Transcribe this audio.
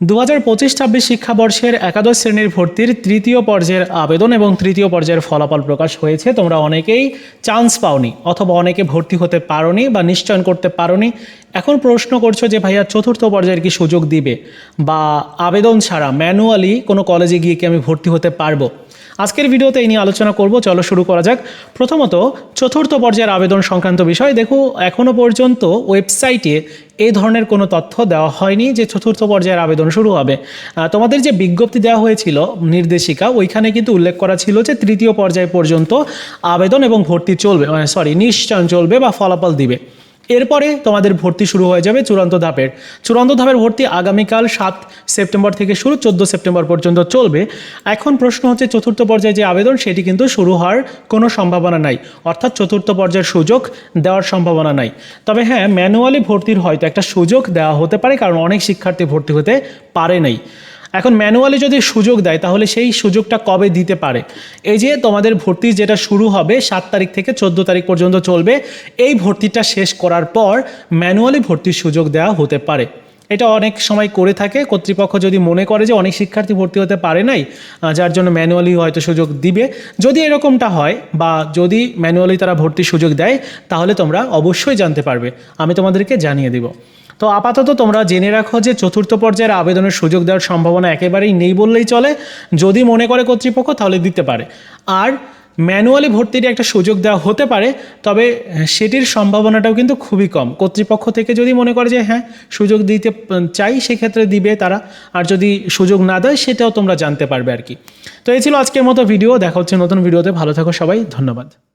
দু হাজার পঁচিশ ছাব্বিশ শিক্ষাবর্ষের একাদশ শ্রেণির ভর্তির তৃতীয় পর্যায়ের আবেদন এবং তৃতীয় পর্যায়ের ফলাফল প্রকাশ হয়েছে। তোমরা অনেকেই চান্স পাওনি অথবা অনেকে ভর্তি হতে পারোনি বা নিশ্চয়ন করতে পারোনি। এখন প্রশ্ন করছ যে ভাইয়া চতুর্থ পর্যায়ের কি সুযোগ দিবে? বা আবেদন ছাড়া ম্যানুয়ালি কোনো কলেজে গিয়ে কি আমি ভর্তি হতে পারব? আজকের ভিডিওতে এই নিয়ে আলোচনা করব। চলো শুরু করা যাক। প্রথমত, চতুর্থ পর্যায়ের আবেদন সংক্রান্ত বিষয়। দেখো, এখনও পর্যন্ত ওয়েবসাইটে এই ধরনের কোনো তথ্য দেওয়া হয়নি যে চতুর্থ পর্যায়ের আবেদন শুরু হবে। তোমাদের যে বিজ্ঞপ্তি দেওয়া হয়েছিল, নির্দেশিকা, ওইখানে কিন্তু উল্লেখ করা ছিল যে তৃতীয় পর্যায় পর্যন্ত আবেদন এবং ভর্তি চলবে সরি নিশ্চয়ন চলবে বা ফলাফল দিবে। এরপরে তোমাদের ভর্তি শুরু হয়ে যাবে চূড়ান্ত ধাপের। চূড়ান্ত ধাপের ভর্তি আগামীকাল সাত সেপ্টেম্বর থেকে শুরু, চোদ্দ সেপ্টেম্বর পর্যন্ত চলবে। এখন প্রশ্ন হচ্ছে, চতুর্থ পর্যায়ে যে আবেদন, সেটি কিন্তু শুরু হওয়ার কোনো সম্ভাবনা নাই। অর্থাৎ চতুর্থ পর্যায়ের সুযোগ দেওয়ার সম্ভাবনা নাই। তবে হ্যাঁ ম্যানুয়ালি ভর্তির হয়তো একটা সুযোগ দেওয়া হতে পারে, কারণ অনেক শিক্ষার্থী ভর্তি হতে পারে নাই। এখন ম্যানুয়ালি যদি সুযোগ দেয়, তাহলে সেই সুযোগটা কবে দিতে পারে? এই যে তোমাদের ভর্তি যেটা শুরু হবে, সাত তারিখ থেকে চোদ্দ তারিখ পর্যন্ত চলবে, এই ভর্তিটা শেষ করার পর ম্যানুয়ালি ভর্তির সুযোগ দেওয়া হতে পারে। এটা অনেক সময় করে থাকে। কর্তৃপক্ষ যদি মনে করে যে অনেক শিক্ষার্থী ভর্তি হতে পারে নাই যার জন্য ম্যানুয়ালি হয়তো সুযোগ দিবে। যদি এরকমটা হয় বা যদি ম্যানুয়ালি তারা ভর্তির সুযোগ দেয়, তাহলে তোমরা অবশ্যই জানতে পারবে। আমি তোমাদেরকে জানিয়ে দিব। তো আপাতত তোমরা জেনে রাখো যে চতুর্থ পর্যায়ের আবেদনের সুযোগ দেওয়ার সম্ভাবনা একেবারেই নেই বললেই চলে। যদি মনে করে কর্তৃপক্ষ, তাহলে দিতে পারে। আর ম্যানুয়ালি ভর্তির একটা সুযোগ দেওয়া হতে পারে, তবে সেটির সম্ভাবনাটাও কিন্তু খুবই কম। কর্তৃপক্ষ থেকে যদি মনে করে যে হ্যাঁ সুযোগ দিতে চাই, সেক্ষেত্রে দিবে তারা, আর যদি সুযোগ না দেয়, সেটাও তোমরা জানতে পারবে আর কি। তো এই ছিল আজকের মতো ভিডিও। দেখা হচ্ছে নতুন ভিডিওতে। ভালো থাকো সবাই। ধন্যবাদ।